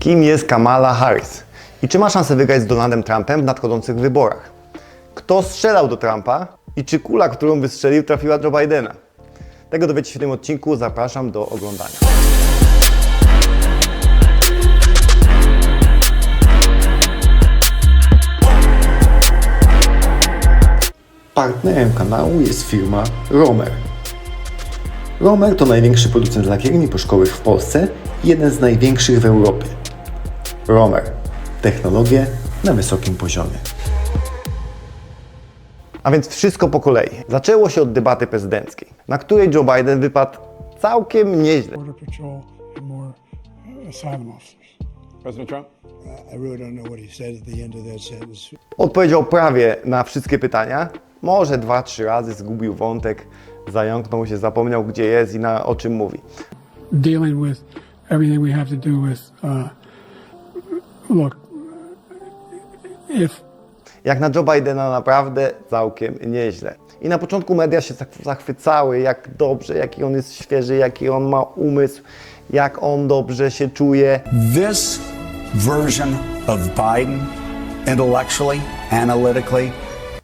Kim jest Kamala Harris? I czy ma szansę wygrać z Donaldem Trumpem w nadchodzących wyborach? Kto strzelał do Trumpa? I czy kula, którą wystrzelił, trafiła Joe Bidena? Tego dowiecie się w tym odcinku. Zapraszam do oglądania. Partnerem kanału jest firma Romer. Romer to największy producent lakierni poszkowych w Polsce i jeden z największych w Europie. Romer. Technologie na wysokim poziomie. A więc wszystko po kolei. Zaczęło się od debaty prezydenckiej, na której Joe Biden wypadł całkiem nieźle. Odpowiedział prawie na wszystkie pytania. Może dwa, trzy razy zgubił wątek, zająknął się, zapomniał gdzie jest i na, o czym mówi. Dealing with everything we have to do with, uh, look, if Jak na Joe Bidena naprawdę całkiem nieźle. I na początku media się zach- zachwycały, jak dobrze, jaki on jest świeży, jaki on ma umysł, jak on dobrze się czuje. This version of Biden, intellectually, analytically,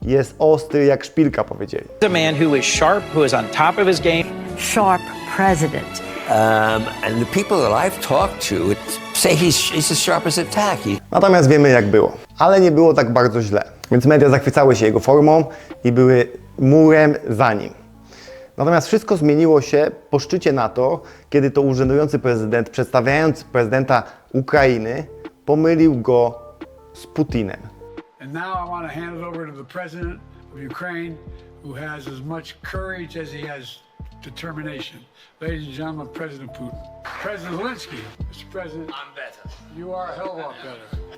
Jest ostry jak szpilka, powiedzieli. a man who is sharp, who is on top of his game. sharp president. Um, and the people that I've talked to it- say he's, he's as sharp as a tack. He, Natomiast wiemy jak było. Ale nie było tak bardzo źle. Więc media zachwycały się jego formą i były murem za nim. Natomiast wszystko zmieniło się po szczycie NATO, kiedy to urzędujący prezydent, przedstawiając prezydenta Ukrainy, pomylił go z Putinem. And now I want to hand it over to the president of Ukraine, who has as much courage as he has determination. Ladies and gentlemen, President Putin. President Zelensky, Mr. President. I'm better. You are a hell of a lot better.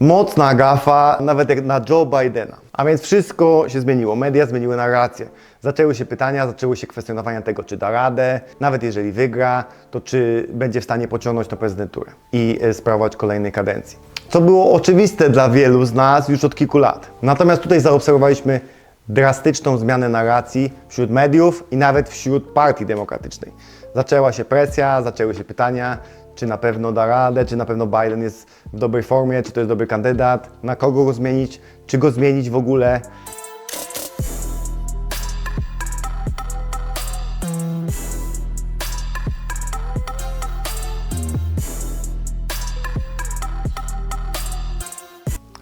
Mocna gafa, nawet jak na Joe Bidena. A więc wszystko się zmieniło. Media zmieniły narrację. Zaczęły się pytania, zaczęły się kwestionowania tego, czy da radę, nawet jeżeli wygra, to czy będzie w stanie pociągnąć tę prezydenturę i e, sprawować kolejnej kadencji. Co było oczywiste dla wielu z nas już od kilku lat. Natomiast tutaj zaobserwowaliśmy drastyczną zmianę narracji wśród mediów i nawet wśród partii demokratycznej. Zaczęła się presja, zaczęły się pytania, czy na pewno da radę, czy na pewno Biden jest w dobrej formie, czy to jest dobry kandydat, na kogo go zmienić, czy go zmienić w ogóle.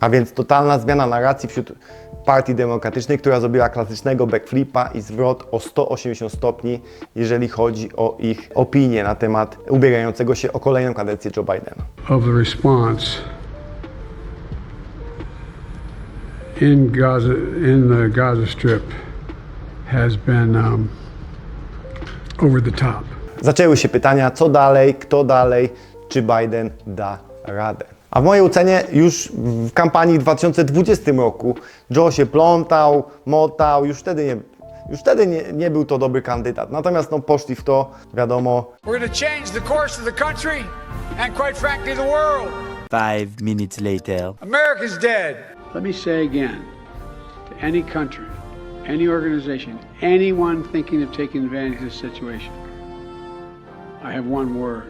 A więc totalna zmiana narracji wśród partii demokratycznej, która zrobiła klasycznego backflipa i zwrot o 180 stopni, jeżeli chodzi o ich opinię na temat ubiegającego się o kolejną kadencję Joe Bidena. Of the response in Gaza, in the Gaza Strip, has been um, over the top. Zaczęły się pytania, co dalej, kto dalej, czy Biden da radę. A w mojej ocenie już w kampanii w 2020 roku Joe się plątał, motał, już wtedy nie, już wtedy nie, nie był to dobry kandydat. Natomiast no, poszli w to, wiadomo, We're going to change the course of the country and, quite frankly, the world. Five minutes later. America's dead. Let me say again to any country, any organization, anyone thinking of taking advantage of this situation, I have one word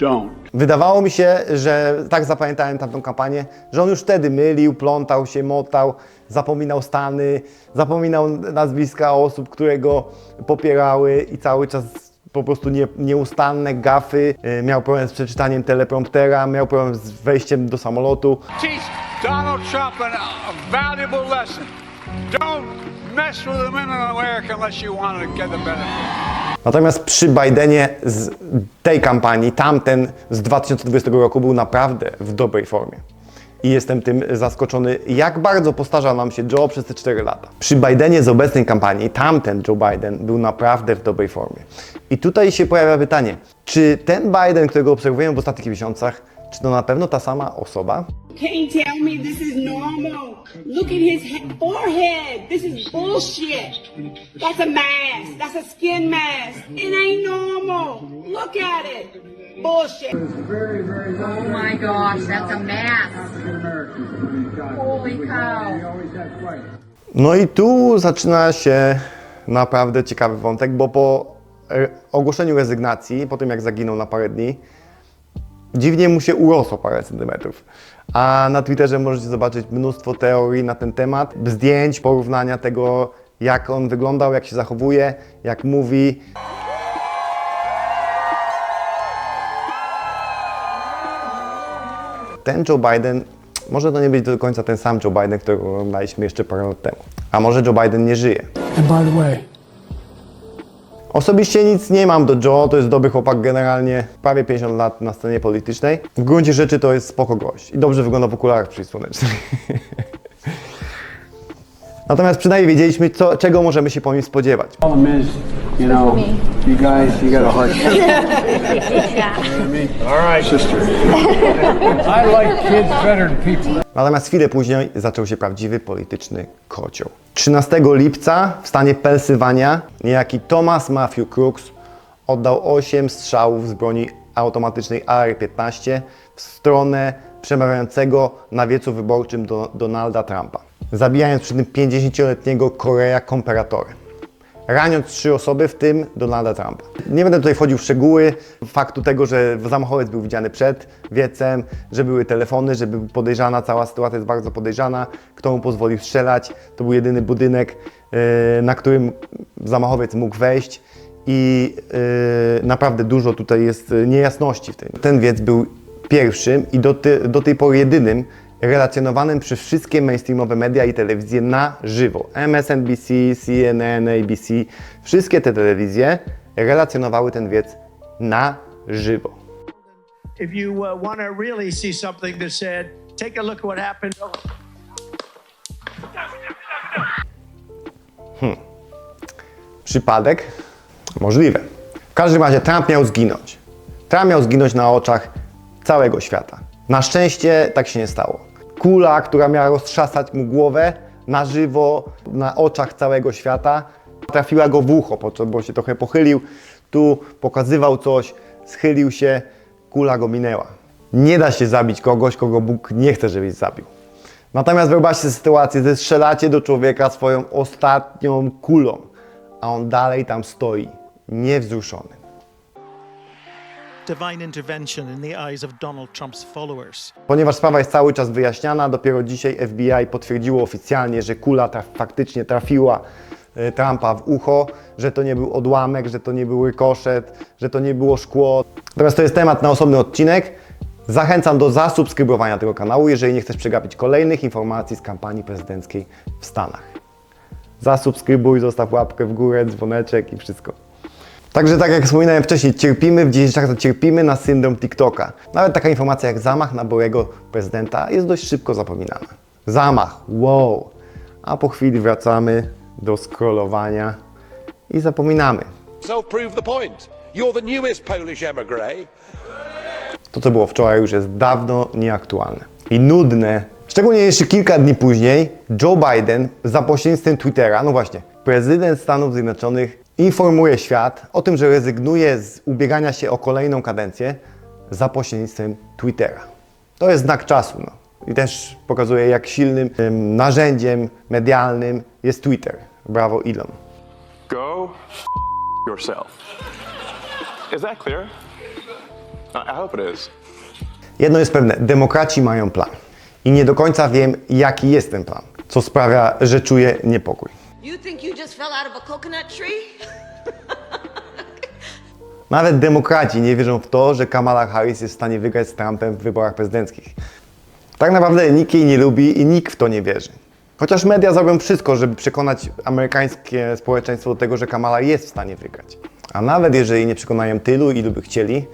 don't. Wydawało mi się, że tak zapamiętałem tamtą kampanię, że on już wtedy mylił, plątał się, motał, zapominał stany, zapominał nazwiska osób, które go popierały i cały czas po prostu nie, nieustanne gafy. Yy, Miał problem z przeczytaniem telepromptera, miał problem z wejściem do samolotu. Teach Donald Trump a valuable lesson. Don't Natomiast przy Bidenie z tej kampanii, tamten z 2020 roku był naprawdę w dobrej formie. I jestem tym zaskoczony, jak bardzo postarzał nam się Joe przez te 4 lata. Przy Bidenie z obecnej kampanii, tamten Joe Biden był naprawdę w dobrej formie. I tutaj się pojawia pytanie, czy ten Biden, którego obserwujemy w ostatnich miesiącach, czy to na pewno ta sama osoba? Can't tell me this is normal. Look at his he- forehead. This is bullshit. That's a mask. That's a skin mask. It ain't normal. Look at it. Bullshit. Oh my gosh, that's a mask. Holy cow. No i tu zaczyna się naprawdę ciekawy wątek, bo po e, ogłoszeniu rezygnacji, po tym jak zaginął na parę dni, dziwnie mu się urosło parę centymetrów. A na Twitterze możecie zobaczyć mnóstwo teorii na ten temat, zdjęć, porównania tego, jak on wyglądał, jak się zachowuje, jak mówi. Ten Joe Biden, może to nie być do końca ten sam Joe Biden, którego oglądaliśmy jeszcze parę lat temu. A może Joe Biden nie żyje. And by the way, Osobiście nic nie mam do Joe, to jest dobry chłopak generalnie, prawie 50 lat na scenie politycznej. W gruncie rzeczy to jest spoko gość i dobrze wygląda w okularach przysłonecznych. Natomiast przynajmniej wiedzieliśmy, co, czego możemy się po nim spodziewać. Problem is, you know, you guys, you got a hard time. All right, sister. I like kids better than people. Natomiast chwilę później zaczął się prawdziwy polityczny kocioł. 13 lipca w stanie Pensylwania niejaki Thomas Matthew Crooks oddał 8 strzałów z broni automatycznej AR-15 w stronę przemawiającego na wiecu wyborczym do Donalda Trumpa, zabijając przy tym 50-letniego Korea Komperatora raniąc trzy osoby, w tym Donalda Trumpa. Nie będę tutaj wchodził w szczegóły faktu tego, że zamachowiec był widziany przed wiecem, że były telefony, że był podejrzana, cała sytuacja jest bardzo podejrzana, kto mu pozwolił strzelać. To był jedyny budynek, e, na którym zamachowiec mógł wejść i e, naprawdę dużo tutaj jest e, niejasności w tym. Ten wiec był pierwszym i do, ty, do tej pory jedynym relacjonowanym przez wszystkie mainstreamowe media i telewizje na żywo. MSNBC, CNN, ABC, wszystkie te telewizje relacjonowały ten wiec na żywo. if you uh, want to really see something that said, take a look at what happened. Przypadek? Możliwe. W każdym razie Trump miał zginąć. Trump miał zginąć na oczach całego świata. Na szczęście tak się nie stało. Kula, która miała roztrzasać mu głowę na żywo, na oczach całego świata, trafiła go w ucho, bo się trochę pochylił, tu pokazywał coś, schylił się, kula go minęła. Nie da się zabić kogoś, kogo Bóg nie chce, żebyś zabił. Natomiast wyobraźcie sytuację, że strzelacie do człowieka swoją ostatnią kulą, a on dalej tam stoi, niewzruszony. Ponieważ sprawa jest cały czas wyjaśniana, dopiero dzisiaj FBI potwierdziło oficjalnie, że kula traf, faktycznie trafiła e, Trumpa w ucho, że to nie był odłamek, że to nie był rykoszet, że to nie było szkło. Natomiast to jest temat na osobny odcinek. Zachęcam do zasubskrybowania tego kanału, jeżeli nie chcesz przegapić kolejnych informacji z kampanii prezydenckiej w Stanach. Zasubskrybuj, zostaw łapkę w górę, dzwoneczek i wszystko. Także tak jak wspominałem wcześniej, cierpimy, w dzisiejszych czasach cierpimy na syndrom TikToka. Nawet taka informacja jak zamach na byłego prezydenta jest dość szybko zapominana. Zamach, wow. A po chwili wracamy do scrollowania i zapominamy. To, co było wczoraj, już jest dawno nieaktualne i nudne. Szczególnie jeszcze kilka dni później Joe Biden za pośrednictwem Twittera, no właśnie, prezydent Stanów Zjednoczonych informuje świat o tym, że rezygnuje z ubiegania się o kolejną kadencję za pośrednictwem Twittera. To jest znak czasu. No. I też pokazuje, jak silnym em, narzędziem medialnym jest Twitter. Brawo Elon. Go yourself. Is that clear? I hope it is. Jedno jest pewne, demokraci mają plan. I nie do końca wiem, jaki jest ten plan, co sprawia, że czuję niepokój. You think you just fell out of a coconut tree? Nawet demokraci nie wierzą w to, że Kamala Harris jest w stanie wygrać z Trumpem w wyborach prezydenckich. Tak naprawdę nikt jej nie lubi i nikt w to nie wierzy. Chociaż media zrobią wszystko, żeby przekonać amerykańskie społeczeństwo do tego, że Kamala jest w stanie wygrać. A nawet jeżeli nie przekonają tylu, ilu by chcieli,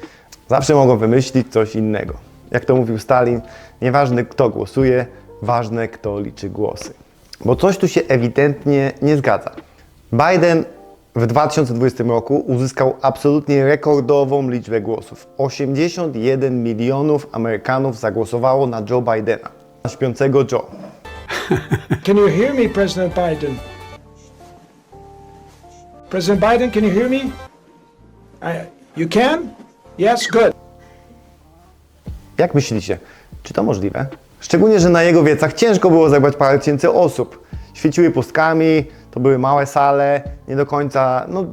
zawsze mogą wymyślić coś innego. Jak to mówił Stalin, nieważne kto głosuje, ważne kto liczy głosy. Bo coś tu się ewidentnie nie zgadza. Biden w 2020 roku uzyskał absolutnie rekordową liczbę głosów. 81 milionów Amerykanów zagłosowało na Joe Bidena, na śpiącego Joe. Can you hear me, President Biden? President Biden, can you hear me? I, you can? Yes, good. Jak myślicie, czy to możliwe? Szczególnie, że na jego wiecach ciężko było zebrać parę tysięcy osób. Świeciły pustkami, To były małe sale, nie do końca. No,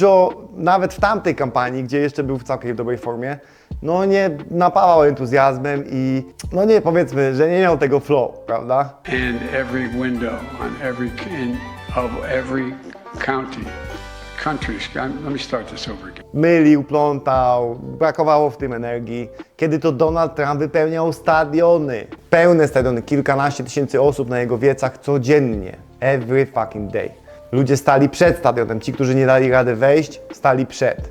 Joe nawet w tamtej kampanii, gdzie jeszcze był w całkiem dobrej formie, no nie napawał entuzjazmem i no nie powiedzmy, że nie miał tego flow, prawda? And every window on every in, of every county, country. Let me start this over. Mylił, plątał, brakowało w tym energii. Kiedy to Donald Trump wypełniał stadiony, pełne stadiony, kilkanaście tysięcy osób na jego wiecach codziennie, every fucking day. Ludzie stali przed stadionem, ci, którzy nie dali rady wejść, stali przed.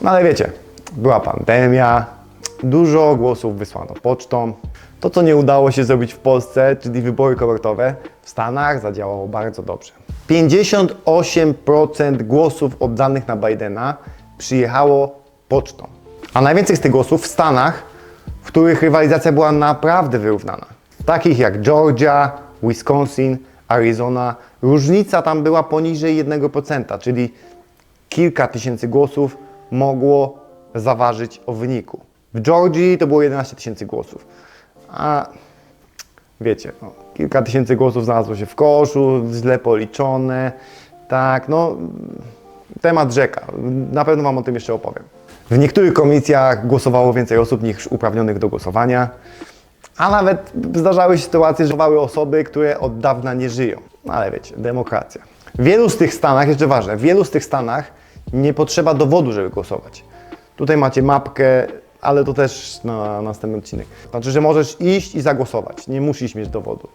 No ale wiecie, była pandemia, dużo głosów wysłano pocztą. To, co nie udało się zrobić w Polsce, czyli wybory kopertowe, w Stanach zadziałało bardzo dobrze. 58% głosów oddanych na Bidena przyjechało pocztą. A najwięcej z tych głosów w Stanach, w których rywalizacja była naprawdę wyrównana. Takich jak Georgia, Wisconsin, Arizona. Różnica tam była poniżej 1%, czyli kilka tysięcy głosów mogło zaważyć o wyniku. W Georgii to było 11 tysięcy głosów. A wiecie, no, kilka tysięcy głosów znalazło się w koszu, źle policzone. Tak, no temat rzeka. Na pewno Wam o tym jeszcze opowiem. W niektórych komisjach głosowało więcej osób niż uprawnionych do głosowania, a nawet zdarzały się sytuacje, że głosowały osoby, które od dawna nie żyją. No ale wiecie, demokracja. W wielu z tych stanach, jeszcze ważne, w wielu z tych stanach nie potrzeba dowodu, żeby głosować. Tutaj macie mapkę, ale to też na następny odcinek. Znaczy, że możesz iść i zagłosować. Nie musisz mieć dowodu.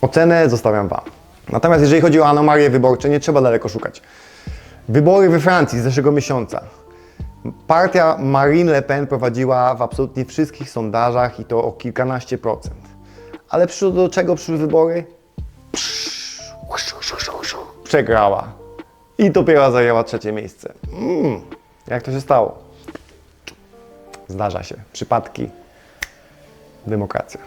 Ocenę zostawiam Wam. Natomiast jeżeli chodzi o anomalie wyborcze, nie trzeba daleko szukać. Wybory we Francji z zeszłego miesiąca. Partia Marine Le Pen prowadziła w absolutnie wszystkich sondażach i to o kilkanaście procent. Ale przyszło do czego przyszły wybory? Przegrała. I dopiero zajęła trzecie miejsce. Mm, jak to się stało? Zdarza się. Przypadki. Demokracja.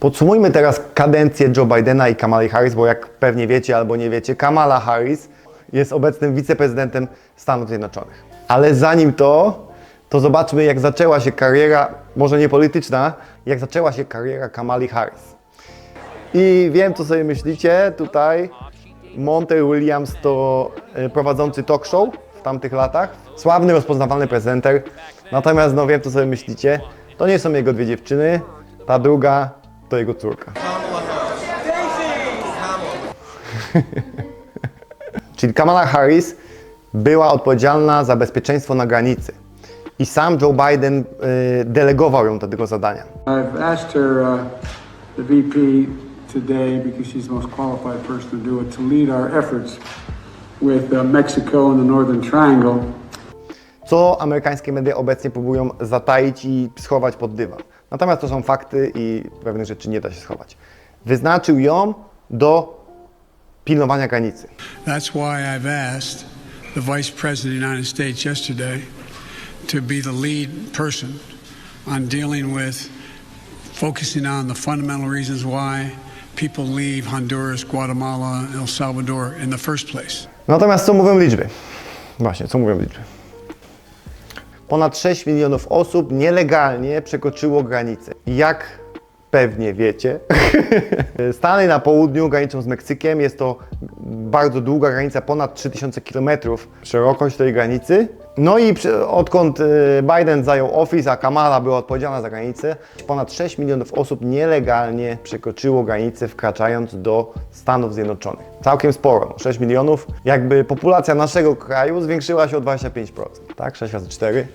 Podsumujmy teraz kadencję Joe Bidena i Kamala Harris, bo jak pewnie wiecie albo nie wiecie, Kamala Harris jest obecnym wiceprezydentem Stanów Zjednoczonych. Ale zanim to, to zobaczmy jak zaczęła się kariera, może nie polityczna, jak zaczęła się kariera Kamali Harris. I wiem, co sobie myślicie, tutaj Montel Williams to e, prowadzący talk show w tamtych latach, sławny, rozpoznawalny prezenter. Natomiast no wiem, co sobie myślicie, to nie są jego dwie dziewczyny, ta druga to jego córka. Czyli Kamala Harris była odpowiedzialna za bezpieczeństwo na granicy. I sam Joe Biden y, delegował ją do tego zadania. I've asked her, uh, the VP today, because she's the most qualified person to do it, to lead our efforts with uh, Mexico and the Northern Triangle. Co amerykańskie media obecnie próbują zataić i schować pod dywan. Natomiast to są fakty i pewnych rzeczy nie da się schować. Wyznaczył ją do pilnowania granicy. That's why I've asked the Vice President of the United States yesterday to be the lead person on dealing with focusing on the fundamental reasons why people leave Honduras, Guatemala, El Salvador in the first place. Natomiast co mówią liczby? Właśnie, co mówią liczby? Ponad 6 milionów osób nielegalnie przekroczyło granicę. Jak pewnie wiecie, Stany na południu graniczą z Meksykiem. Jest to bardzo długa granica, ponad 3000 km szerokość tej granicy. No i odkąd y, Biden zajął office, a Kamala była odpowiedzialna za granicę, ponad 6 milionów osób nielegalnie przekroczyło granicę, wkraczając do Stanów Zjednoczonych. Całkiem sporo, no, 6 milionów. Jakby populacja naszego kraju zwiększyła się o 25%, tak? 6 razy 4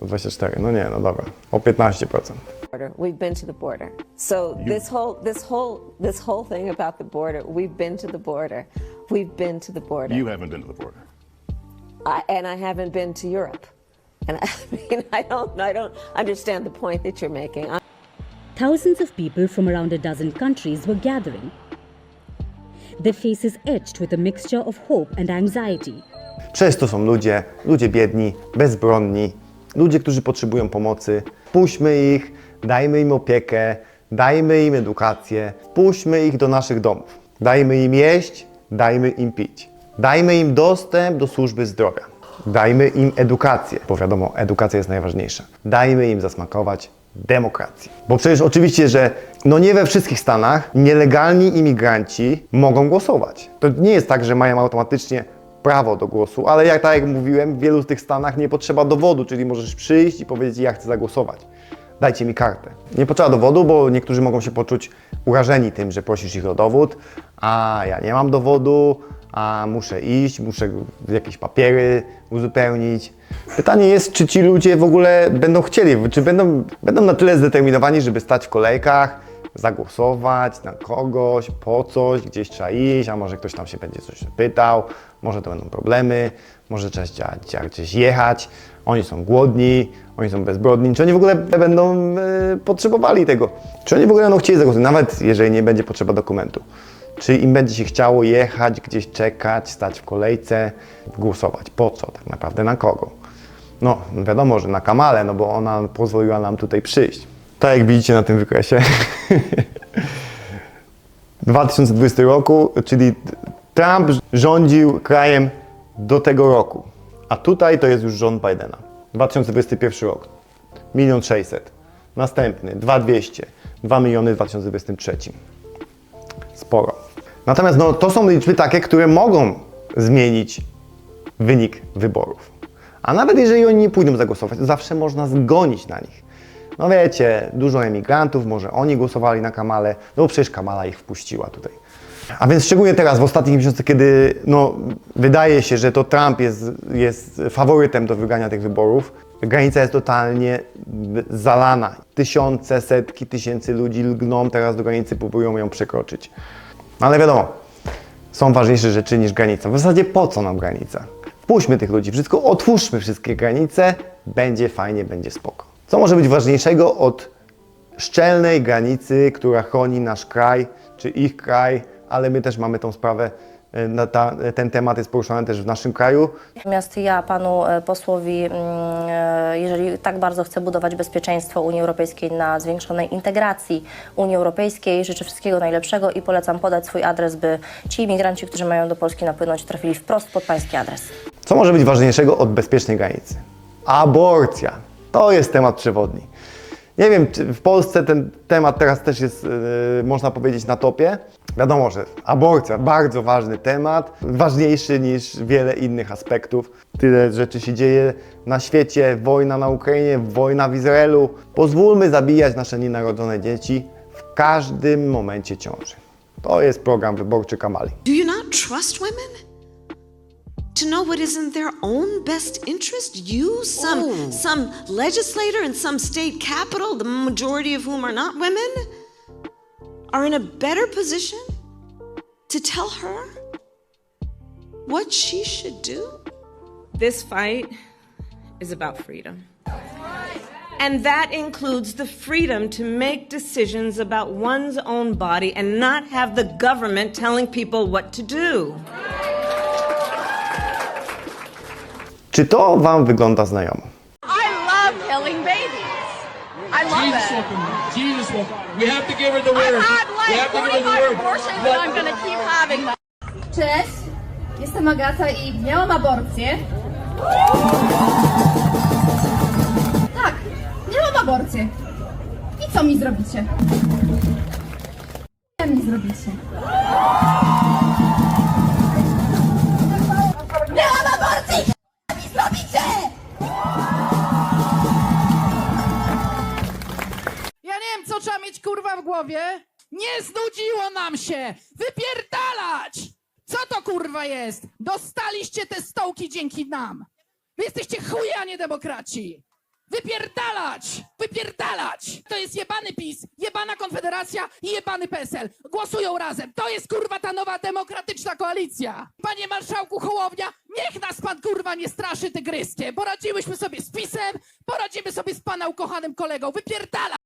to 24, no nie, no dobra, o 15%. Border. We've been to the border. So this whole this whole this whole thing about the border, we've been to the border. We've been to the border. You haven't been to the border. I, and I haven't been to Europe. And I mean, I don't I don't understand the point that you're making. I- Thousands of people from around a dozen countries were gathering. Their faces etched with a mixture of hope and anxiety. Przez to są ludzie, ludzie biedni, bezbronni, ludzie, którzy potrzebują pomocy. Puśćmy ich, dajmy im opiekę, dajmy im edukację, puśćmy ich do naszych domów. Dajmy im jeść, dajmy im pić. Dajmy im dostęp do służby zdrowia. Dajmy im edukację, bo wiadomo, edukacja jest najważniejsza. Dajmy im zasmakować demokracji. Bo przecież oczywiście, że no nie we wszystkich stanach nielegalni imigranci mogą głosować. To nie jest tak, że mają automatycznie prawo do głosu, ale jak tak jak mówiłem, w wielu z tych stanach nie potrzeba dowodu, czyli możesz przyjść i powiedzieć, ja chcę zagłosować. Dajcie mi kartę. Nie potrzeba dowodu, bo niektórzy mogą się poczuć urażeni tym, że prosisz ich o dowód, a ja nie mam dowodu, a muszę iść, muszę jakieś papiery uzupełnić. Pytanie jest, czy ci ludzie w ogóle będą chcieli, czy będą, będą na tyle zdeterminowani, żeby stać w kolejkach, zagłosować na kogoś, po coś, gdzieś trzeba iść, a może ktoś tam się będzie coś pytał, może to będą problemy, może trzeba gdzieś- gdzieś jechać, oni są głodni, oni są bezbrodni, czy oni w ogóle będą e, potrzebowali tego, czy oni w ogóle będą chcieli zagłosować, nawet jeżeli nie będzie potrzeba dokumentu. Czy im będzie się chciało jechać, gdzieś czekać, stać w kolejce, głosować? Po co tak naprawdę? Na kogo? No, wiadomo, że na Kamale, no bo ona pozwoliła nam tutaj przyjść. Tak jak widzicie na tym wykresie. 2020 roku, czyli Trump rządził krajem do tego roku. A tutaj to jest już rząd Bidena. 2021 rok. 1 600 Następny 2200. 2 miliony w 2023 sporo. Natomiast no, to są liczby takie, które mogą zmienić wynik wyborów. A nawet jeżeli oni nie pójdą zagłosować, zawsze można zgonić na nich. No wiecie, dużo emigrantów, może oni głosowali na Kamale, no bo przecież Kamala ich wpuściła tutaj. A więc szczególnie teraz, w ostatnich miesiącach, kiedy no, wydaje się, że to Trump jest, jest faworytem do wygrania tych wyborów, granica jest totalnie zalana. Tysiące, setki tysięcy ludzi lgną teraz do granicy, próbują ją przekroczyć. No ale wiadomo, są ważniejsze rzeczy niż granica. W zasadzie po co nam granica? Wpuśćmy tych ludzi, wszystko, otwórzmy wszystkie granice, będzie fajnie, będzie spoko. Co może być ważniejszego od szczelnej granicy, która chroni nasz kraj, czy ich kraj, ale my też mamy tą sprawę, e, na ta, ten temat jest poruszany też w naszym kraju. Natomiast ja panu e, posłowi, mm, e, jeżeli tak bardzo chce budować bezpieczeństwo Unii Europejskiej na zwiększonej integracji Unii Europejskiej, życzę wszystkiego najlepszego i polecam podać swój adres, by ci imigranci, którzy mają do Polski napłynąć, trafili wprost pod pański adres. Co może być ważniejszego od bezpiecznej granicy? Aborcja. To jest temat przewodni. Nie wiem, czy w Polsce ten temat teraz też jest, można powiedzieć, na topie. Wiadomo, że aborcja, bardzo ważny temat, ważniejszy niż wiele innych aspektów. Tyle rzeczy się dzieje na świecie, wojna na Ukrainie, wojna w Izraelu. Pozwólmy zabijać nasze nienarodzone dzieci w każdym momencie ciąży. To jest program wyborczy Kamali. Do you not trust women? To know what is in their own best interest? You, some some legislator in some state capital, the majority of whom are not women, are in a better position to tell her what she should do? This fight is about freedom. And that includes the freedom to make decisions about one's own body and not have the government telling people what to do. Czy to Wam wygląda znajomo? I love killing babies. I love Jesus it. Jesus will. We have to give her the word. I've had we like have to give her the 45 word. and I'm gonna keep having them. Cześć, jestem Agata i miałam aborcję. Tak, miałam aborcję. I co mi zrobicie? Co mi zrobicie? W głowie. Nie znudziło nam się! Wypierdalać! Co to kurwa jest? Dostaliście te stołki dzięki nam. Wy jesteście chuje, a nie demokraci. Wypierdalać! Wypierdalać! To jest jebany PiS, jebana Konfederacja i jebany PSL. Głosują razem. To jest kurwa ta nowa demokratyczna koalicja. Panie marszałku Hołownia, niech nas pan kurwa nie straszy tygryskiem. Poradziłyśmy sobie z PiSem, poradzimy sobie z pana ukochanym kolegą. Wypierdala!